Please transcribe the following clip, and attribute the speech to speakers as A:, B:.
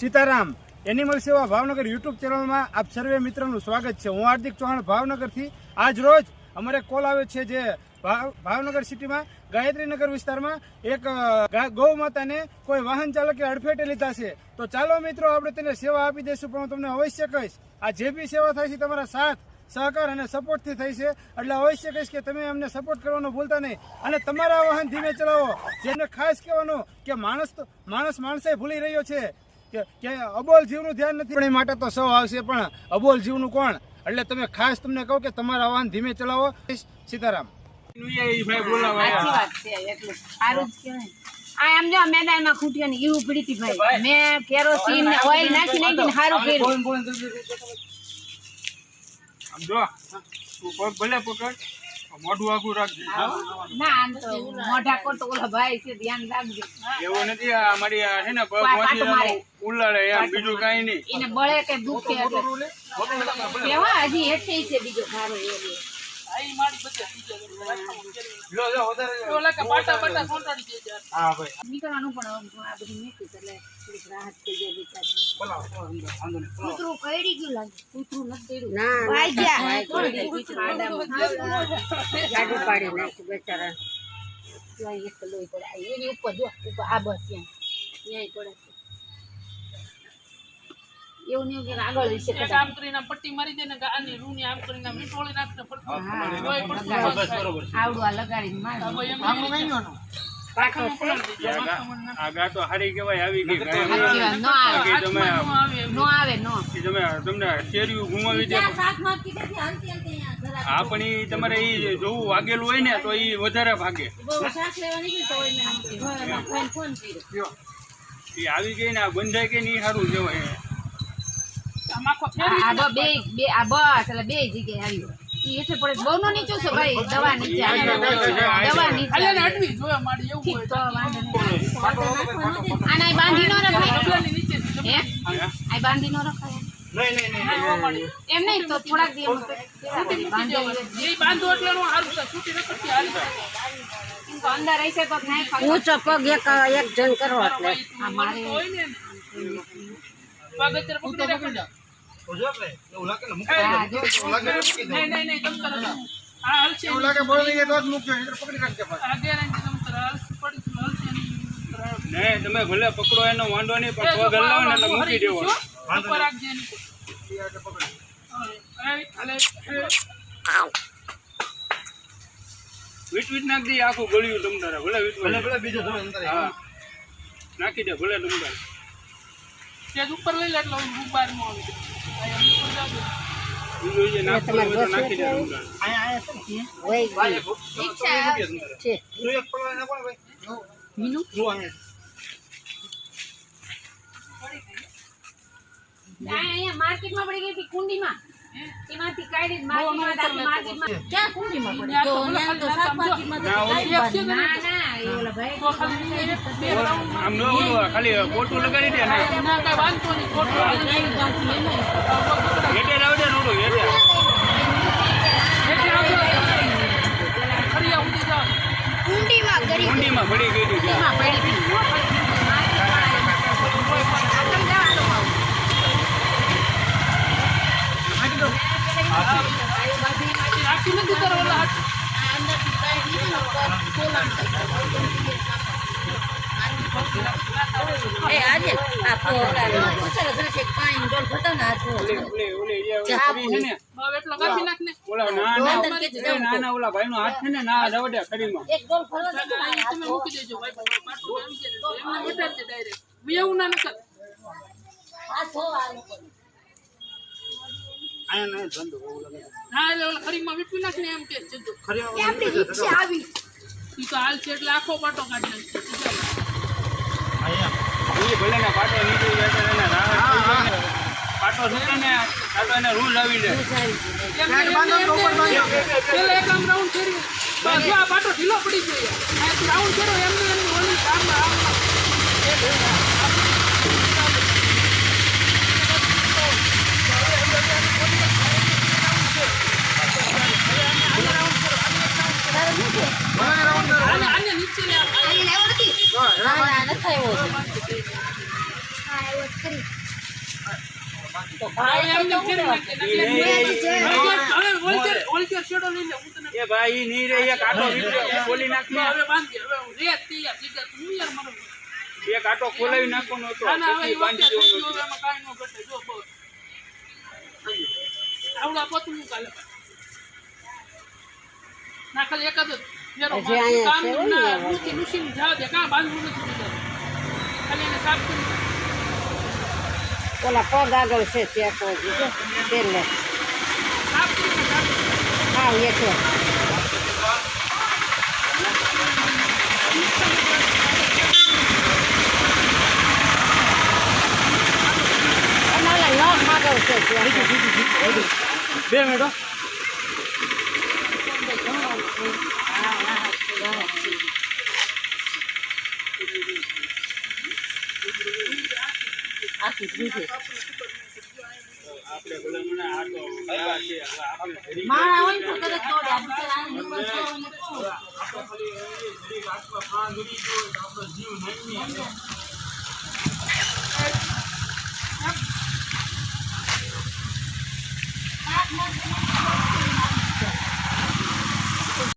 A: Sitaram animal સેવા Bhavnagar YouTube ચેનલમાં આપ સર્વે મિત્રોનું સ્વાગત છે. હું હાર્દિક ચૌહાણ ભાવનગરથી આજ રોજ અમારે કોલ આવે છે જે ભાવ- ભાવનગર સિટીમાં ગાયત્રીનગર વિસ્તારમાં એક ગા- માતાને કોઈ વાહન ચાલકે અડફેટે લીધા છે. તો ચાલો મિત્રો આપણે તેને સેવા આપી દઈશું, પણ હું તમને અવશ્ય કહીશ, આ જે બી સેવા થાય છે તમારા સાથ, સહકાર અને સપોર્ટથી થઈ છે. એટલે અવશ્ય કહીશ કે તમે અમને સપોર્ટ કરવાનો ભૂલતા નહીં. અને તમારા વાહન ધીમે ચલાવો. જેને ખાસ કહેવાનું કે માણસ માણસ માણસે ભૂલી રહ્યો છે કે કે અબોલ જીવનું ધ્યાન નથી. પણ એ માટે તો સૌ આવશે પણ અબોલ જીવનું કોણ? એટલે તમે ખાસ તમને કહો કે તમારા વાહન ધીમે ચલાવો. સીતારામ.
B: સાચી વાત છે એટલું સારું જ કહેવાય. આ આમ જો મેદાનમાં ખૂટ્યો ને એવું પડી હતી ભાઈ. મેં કેરોસીન ઓઇલ નાખી નાખીને સારું કર્યું.
C: આમ જો તું પગ ભલે પકડ. મોઢું આખું રાખજે.
B: ના આમ તો મોઢા કોટ ઓલા ભાઈ છે ધ્યાન રાખજો.
C: એવું નથી આ મારી આ છે ને એમ બીજું કઈ નહીં.
B: એને બળે કે દુખે એટલે. કેવા? હજી હેઠે છે બીજો નીકળવાનું પણ આ બધું મેક્યું એટલે થોડીક રાહત થઈ જાય બિચારીને. કૂતરું કરડી ગયું લાગે કૂતરું નથી કરડ્યું. ભાઈ ગયા. ગાડું પાડી નાખ્યું બેચારા. એક લોહી પડે. એની ઉપર જો, આ બસ ત્યાં. પડે. એવું નહીં કે આગળ વિશે
D: આમ કરીને પટ્ટી મારી દે ને આની રૂની આમ કરીને આમ પટ્ટી.
B: આવડું લગાડીને મારે.
C: હારી કહેવાય આવી ગઈ
B: સાચી વાત. ન
D: ન.
B: ન. ન
C: ઈ તમારે એ જોવું વાગેલું હોય ને તો ઈ વધારે ભાગે. એ આવી ગઈ ને આ બંધાઈ ગઈ ને ઈ સારું કહેવાય.
D: આમ
B: આ
D: ફેરવી
B: આ બ- આ બસ એટલે બે જગ્યાએ આવ્યું પડે બહુ નો નીચું છે ભાઈ દવા નીચે દવા નીચે. આને બાંધી ન રખાય.
D: ડબલાની નીચે થી
B: હે? અહીં બાંધી ન રખાય એમ નહીં તો થોડાક દિવસ અંદર રહેશે તો
E: ઊંચો પગ એક એક જણ કરો એટલે.
B: મારે
D: પગ અત્યારે પકડી રાખો.
C: તમે ભલે પકડો એનો વાંધો નહીં પણ પગ હલાવો ને મૂકી દેવો. વીટ વીટ નાખી આખું ગળ્યું તમ તારે ભલે વીટ ભલે ભલે બીજો નાખી દે ભલે તમ
D: સ્ટેજ ઉપર લઈ લે એટલે હું બહાર નો આવી. જાય.
B: માર્કેટમાં પડી ગઈ હતી કુંડીમાં.
D: ખાલી
C: પોટું લગાડી દે ને.
D: ના
E: આજે? આ પોલા પૂછેલો ઘરે છે પાણી ડોલ ભરતો ને
C: ઓલી ઓલી
D: હવે એટલો કાપી નાખ ને
C: ઓલા ના ના ના ના ઓલા ભાઈનો હાથ છે ને ના જવા દે
E: એક ડોલ ભરતો ને
D: તમે મૂકી દેજો ભાઈ પાટો આવી જાય એમને બતાવજે ડાયરેક્ટ એવું ના નકર.
E: આ જો આ લોકો
A: આયા નહીં ધંધો બહુ લાગે.
D: હા એટલે ઓલા ખરીમાં વીપી નાખ એમ કે જજો
A: ખરી
B: આપણી રિક્ષા આવી.
D: ઈ તો હાલ છે એટલે આખો પાટો કાઢી નાખશે.
C: ઈ ભલે ને પાટો નીકળી જાય તો એને રાહત થઈ જાય. ને. પાટો છૂટે ને તો એને રૂલ આવી જાય.
D: પેલા એક આમ રાઉન્ડ ફેરવી. બસ આ પાટો ઢીલો પડી ગયો. રાઉન્ડ ફેરો એમને એમની ઓલી આમ આમ આને આને નીચે લે
B: અહીં લેવો નથી
E: ના ના નથી આવ્યો
B: હા, આવ્યો એક કરી
E: ભાઈ
D: એમને
E: તો
D: ફેરવી નાખીએ. નાખીએ. હવે વોલચર- વોલચર શેડો લઈ લે, હું તને
C: એ ભાઈ રે એક નાખી
D: હવે બાંધી હવે યાર મારો
C: એક આટો ખોલાવી નાખવાનો હતો પછી બાંધી દેવાનો
D: એમાં કાંઈ ન આવડા કાલે ના ખાલી એકાદ જ.
B: અહીંયા
D: કામ ને મૂકી મૂકીને જાવ દે કાં બાંધવું નથી ખાલી એને સાફ કરી
B: ઓલા પગ આગળ છે ચેકો જીજો તેલ લે
D: સાફ કરીને સાફ કરી.
B: હા એકલો અને ઓલા નખ આગળ છે ત્યાં.
C: બે મિનિટ હો.
E: આખી દીધી
C: આપણે ભલે મને આટો આ છે, હવે આપણે ઘડી
E: માણા હોય તો તરત દોડે. આ?
C: આપણે આપણો જીવ નામી